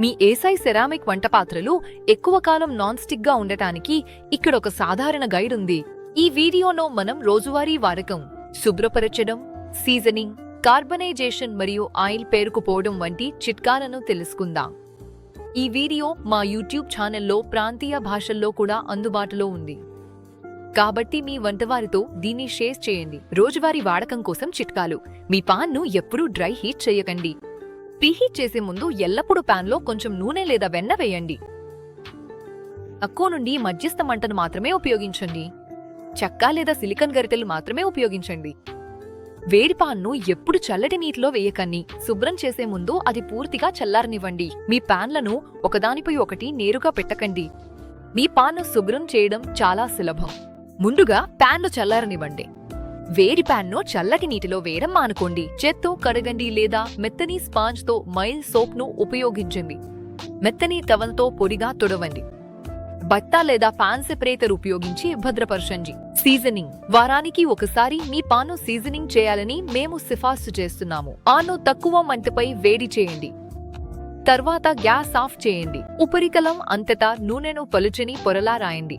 మీ ఏసై సెరామిక్ వంట పాత్రలు ఎక్కువ కాలం నాన్ స్టిక్గా ఉండటానికి ఇక్కడ ఒక సాధారణ గైడ్ ఉంది. ఈ వీడియోలో మనం రోజువారీ వాడకం శుభ్రపరచడం సీజనింగ్ కార్బనైజేషన్ మరియు ఆయిల్ పేరుకుపోవడం వంటి చిట్కాలను తెలుసుకుందాం. ఈ వీడియో మా యూట్యూబ్ ఛానల్లో ప్రాంతీయ భాషల్లో కూడా అందుబాటులో ఉంది. కాబట్టి మీ వంటవారితో దీన్ని షేర్ చేయండి. రోజువారీ వాడకం కోసం చిట్కాలు. మీ పాన్ను ఎప్పుడూ డ్రై హీట్ చేయకండి. ప్రీహీట్ చేసే ముందు ఎల్లప్పుడూ పాన్లో కొంచెం నూనె లేదా వెన్న వేయండి. తక్కువ నుండి మధ్యస్థ మంటను మాత్రమే ఉపయోగించండి. చెక్క లేదా సిలికన్ గరిటెలు మాత్రమే ఉపయోగించండి. వేడి పాన్ను ఎప్పుడు చల్లటి నీటిలో వేయకండి. శుభ్రం చేసే ముందు అది పూర్తిగా చల్లారనివ్వండి. మీ పాన్లను ఒకదానిపై ఒకటి నేరుగా పెట్టకండి. మీ పాన్ను శుభ్రం చేయడం చాలా సులభం. ముందుగా ప్యాన్లు చల్లారనివ్వండి. వేడి పాన్ను చల్లటి నీటిలో వేయడం మానుకోండి చేత్తో కడగండి లేదా మెత్తని స్పాంజ్తో మైల్ సోప్ను ఉపయోగించండి. మెత్తని టవల్తో పొడిగా తుడవండి. బట్ట లేదా ఫ్యాన్ సెపరేటర్ ఉపయోగించి భద్రపరచండి. సీజనింగ్. వారానికి ఒకసారి మీ పాను సీజనింగ్ చేయాలని మేము సిఫార్సు చేస్తున్నాము. ఆను తక్కువ మంటపై వేడి చేయండి. తర్వాత గ్యాస్ ఆఫ్ చేయండి. ఉపరితలం అంతటా నూనెను పలుచని పొరలా రాయండి.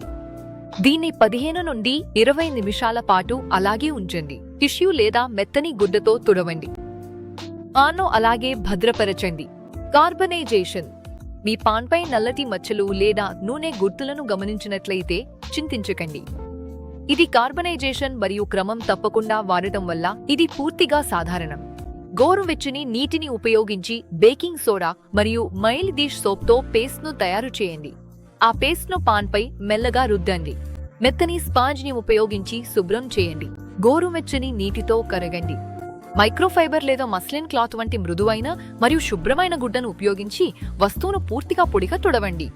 దీన్ని పదిహేను నుండి ఇరవై నిమిషాల పాటు అలాగే ఉంచండి. టిష్యూ లేదా మెత్తని గుడ్డతో తుడవండి. పాను అలాగే భద్రపరచండి. కార్బనైజేషన్. మీ పాన్పై నల్లటి మచ్చలు లేదా నూనె గుర్తులను గమనించినట్లయితే చింతించకండి. ఇది కార్బనైజేషన్ మరియు క్రమం తప్పకుండా వాడటం వల్ల ఇది పూర్తిగా సాధారణం. గోరువెచ్చని నీటిని ఉపయోగించి బేకింగ్ సోడా మరియు మైల్ డిష్ సోప్తో పేస్ట్ను తయారు చేయండి. ఆ పేస్ట్ను పాన్పై మెల్లగా రుద్దండి. మెత్తని స్పాంజ్ని ఉపయోగించి శుభ్రం చేయండి. గోరువెచ్చని నీటితో కరగండి. మైక్రోఫైబర్ లేదా మస్లిన్ క్లాత్ వంటి మృదువైన మరియు శుభ్రమైన గుడ్డను ఉపయోగించి వస్తువును పూర్తిగా పొడిగా తుడవండి.